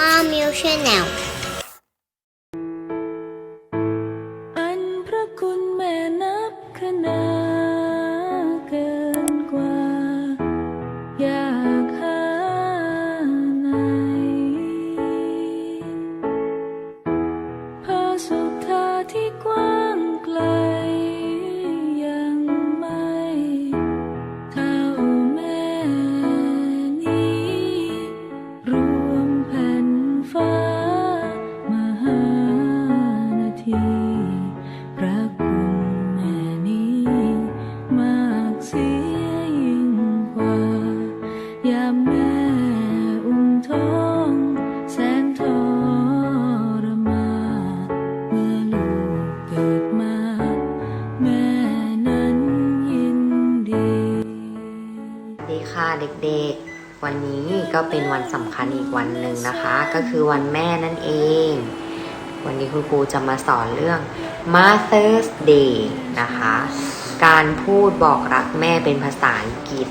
มามิว เด็กๆ วันนี้ก็เป็นวันสำคัญอีกวันหนึ่งนะคะ ก็คือวันแม่นั่นเอง วันนี้คุณครูจะมาสอนเรื่อง Mother's Day นะคะ การพูดบอกรักแม่เป็นภาษาอังกฤษ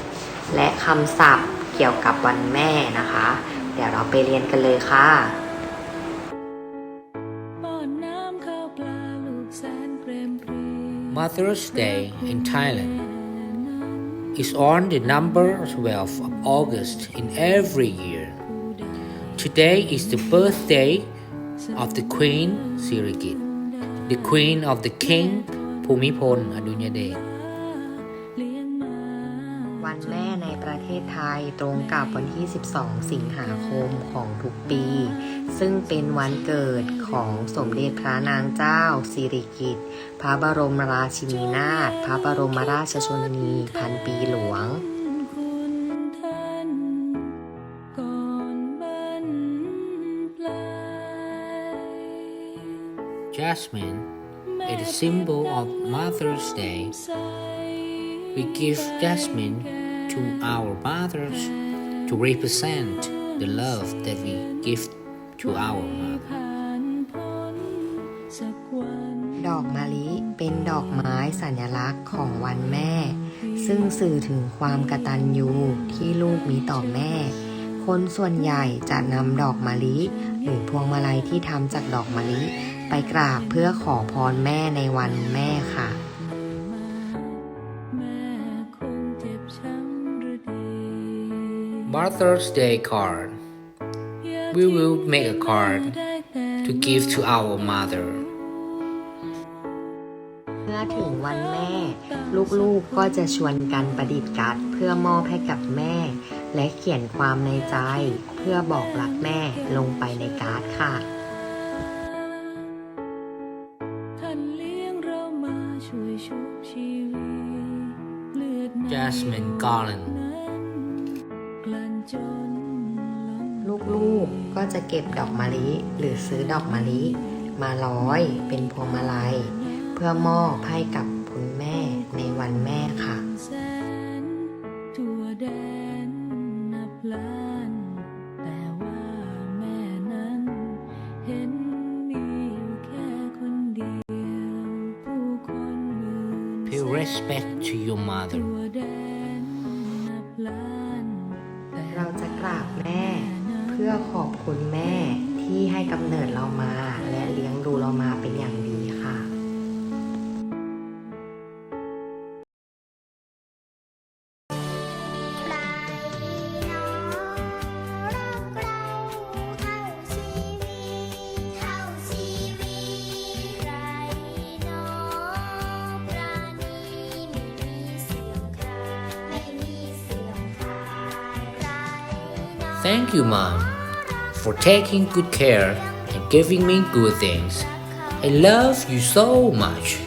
และคำศัพท์เกี่ยวกับวันแม่นะคะ เดี๋ยวเราไปเรียนกันเลยค่ะป้อนน้ำข้าวปลาลูกแสเปรม Mother's Day in Thailand is on the number 12 of August in every year. Today is the birthday of the Queen Sirikit, the Queen of the King Bhumipol Adunyadej. เลี้ยงมา วันแม่ในประเท ศไทยตรงกับวันที่ 12 สิงหาคมของทุกปี ซึ่งเป็นวันเกิดของสมเด็จพระนางเจ้า สิริกิติ์พระบรมราชินีนาถพระบรมราชชนนีพันปีหลวงคุณท่านก่อนบันปลาย Jasmine is the symbol of Mother's Day. ใส We give jasmine to our mothers to represent the love that we give to our mother. ดอกมะลิเป็นดอกไม้สัญลักษณ์ของวันแม่ ซึ่งสื่อถึงความกตัญญูที่ลูกมีต่อแม่ คนส่วนใหญ่จะนำดอกมะลิ หรือพวงมาลัยที่ทำจากดอกมะลิ ไปกราบเพื่อขอพรแม่ในวันแม่ค่ะ Mother's Day card. We will make a card to give to our mother. เมื่อถึงวันแม่ ลูกๆก็จะชวนกันประดิษฐ์การ์ดเพื่อมอบให้กับแม่ และเขียนความในใจ เพื่อบอกรักแม่ลงไปในการ์ดค่ะท่านเลี้ยงเรามาช่วยชุบชีวิตเลือด Jasmine Garland ก ลั่นจนล้นลูกๆก็จะเก็บดอกมะลิหรือซื้อดอกมะลิ มาร้อยเป็นพวงมาลัย เพื่อมอบให้กับคุณแม่ในวันแม่ค่ะแสนทั่วแดนนับล้านแต่ว่าแม่นั้นเห็นมีอยู่แค่คนเดียวผู้คนหมื่น Pay respect to your mother. กราบแม่ เพื่อขอบคุณแม่ที่ให้กำเนิดเรามาและเลี้ยงดูเรามาเป็น Thank you, Mom, for taking good care and giving me good things. I love you so much.